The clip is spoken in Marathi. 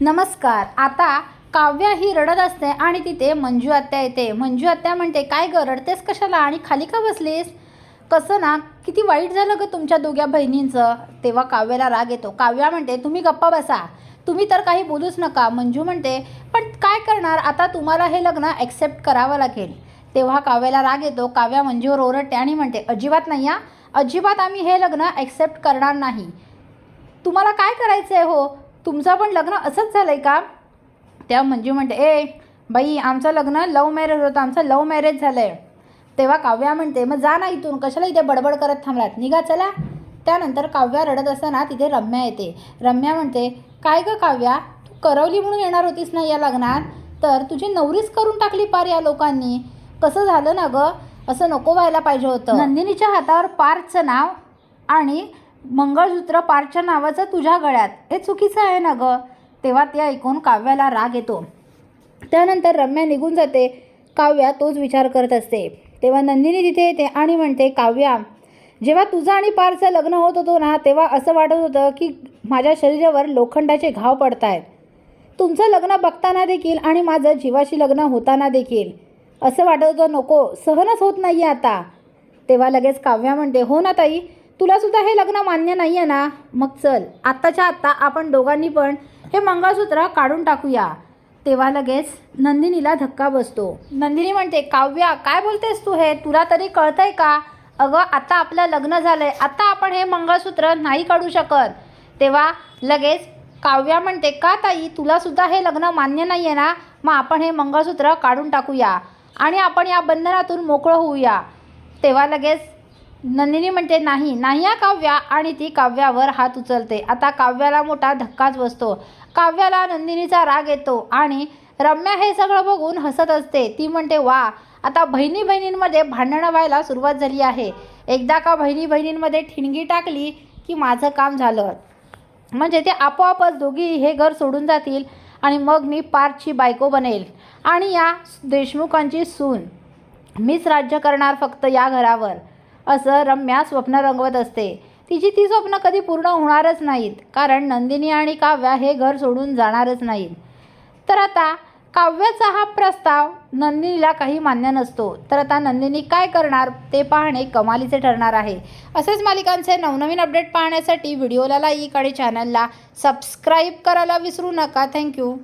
नमस्कार. आता काव्या ही रडत असते आणि तिथे मंजू आत्या येते. मंजू आत्या म्हणते काय ग रडतेस कशाला? आणि खाली का बसलीस? कसं ना किती वाईट झालं ग तुमच्या दोघ्या बहिणींचं. तेव्हा काव्याला राग येतो. काव्या म्हणते तुम्ही गप्पा बसा. तुम्ही तर काही बोलूच नका. मंजू म्हणते पण काय करणार? आता तुम्हाला हे लग्न ॲक्सेप्ट करावं लागेल. तेव्हा काव्याला राग येतो. काव्या मंजूवर ओरडते आणि म्हणते अजिबात नाही या अजिबात आम्ही हे लग्न ॲक्सेप्ट करणार नाही. तुम्हाला काय करायचं आहे हो? तुमचं पण लग्न असंच झालं आहे का? तेव्हा मंजू म्हणते ए बाई आमचं लग्न लव्ह मॅरेज होतं आमचं लव्ह मॅरेज झालं आहे तेव्हा काव्या म्हणते मग जा ना इथून कशाला इथे बडबड करत थांबलात? निघा चला. त्यानंतर काव्या रडत असताना तिथे रम्या येते. रम्या म्हणते काय गं काव्या तू करवली म्हणून येणार होतीस ना या लग्नात? तर तुझी नवरीच करून टाकली पार या लोकांनी. कसं झालं ना गं? असं नको व्हायला पाहिजे होतं. नंदिनीच्या हातावर पारचं नाव आणि मंगळसूत्र पारच्या नावाचं तुझ्या गळ्यात. हे चुकीचं आहे ना गं? तेव्हा ते ऐकून काव्याला राग येतो. त्यानंतर रम्या निघून जाते. काव्या तोच विचार करत असते. तेव्हा नंदिनी तिथे येते आणि म्हणते काव्या जेव्हा तुझं आणि पारचं लग्न होत होतो ना तेव्हा असं वाटत होतं की माझ्या शरीरावर लोखंडाचे घाव पडत आहेत तुमचं लग्न बघताना देखील आणि माझं जीवाशी लग्न होताना देखील. असं वाटत होतं नको सहनच होत नाही आहे आता. तेव्हा लगेच काव्या म्हणते हो ना ताई तुला सुद्धा हे लग्न मान्य नाही आहे ना? मग चल आत्ताच्या आत्ता आपण दोघांनी पण हे मंगळसूत्र काढून टाकूया. तेव्हा लगेच नंदिनीला धक्का बसतो. नंदिनी म्हणते काव्या काय बोलतेस तू हे? तुला तरी कळतंय का? अगं आता आपलं लग्न झालंय. आता आपण हे मंगळसूत्र नाही काढू शकत. तेव्हा लगेच काव्या म्हणते का ताई तुलासुद्धा हे लग्न मान्य नाही आहे ना? मग आपण हे मंगळसूत्र काढून टाकूया. आणि आपण या बंधनातून मोकळं होऊया. तेव्हा लगेच नंदिनी म्हणते नाही नाही हा काव्या. आणि ती काव्यावर हात उचलते. आता काव्याला मोठा धक्काच बसतो. काव्याला नंदिनीचा राग येतो आणि रम्या हे सगळं बघून हसत असते. ती म्हणते वा आता बहिणी बहिणींमध्ये भांडणं व्हायला सुरुवात झाली आहे. एकदा का बहिणी बहिणींमध्ये ठिणगी टाकली की माझं काम झालं. म्हणजे ते आपोआपच दोघी हे घर सोडून जातील आणि मग मी पार्थची बायको बनेल आणि या देशमुखांची सून. मीच राज्य करणार फक्त या घरावर. असं रम्या स्वप्न रंगवत असते. तिची ती स्वप्न कधी पूर्ण होणारच नाहीत कारण नंदिनी आणि काव्या हे घर सोडून जाणारच नाहीत. तर आता काव्याचा हा प्रस्ताव नंदिनीला काही मान्य नसतो. तर आता नंदिनी काय करणार ते पाहणे कमालीचे ठरणार आहे. असेच मालिकांचे नवनवीन अपडेट पाहण्यासाठी व्हिडिओला लाईक आणि चॅनलला सबस्क्राईब करायला विसरू नका. थँक्यू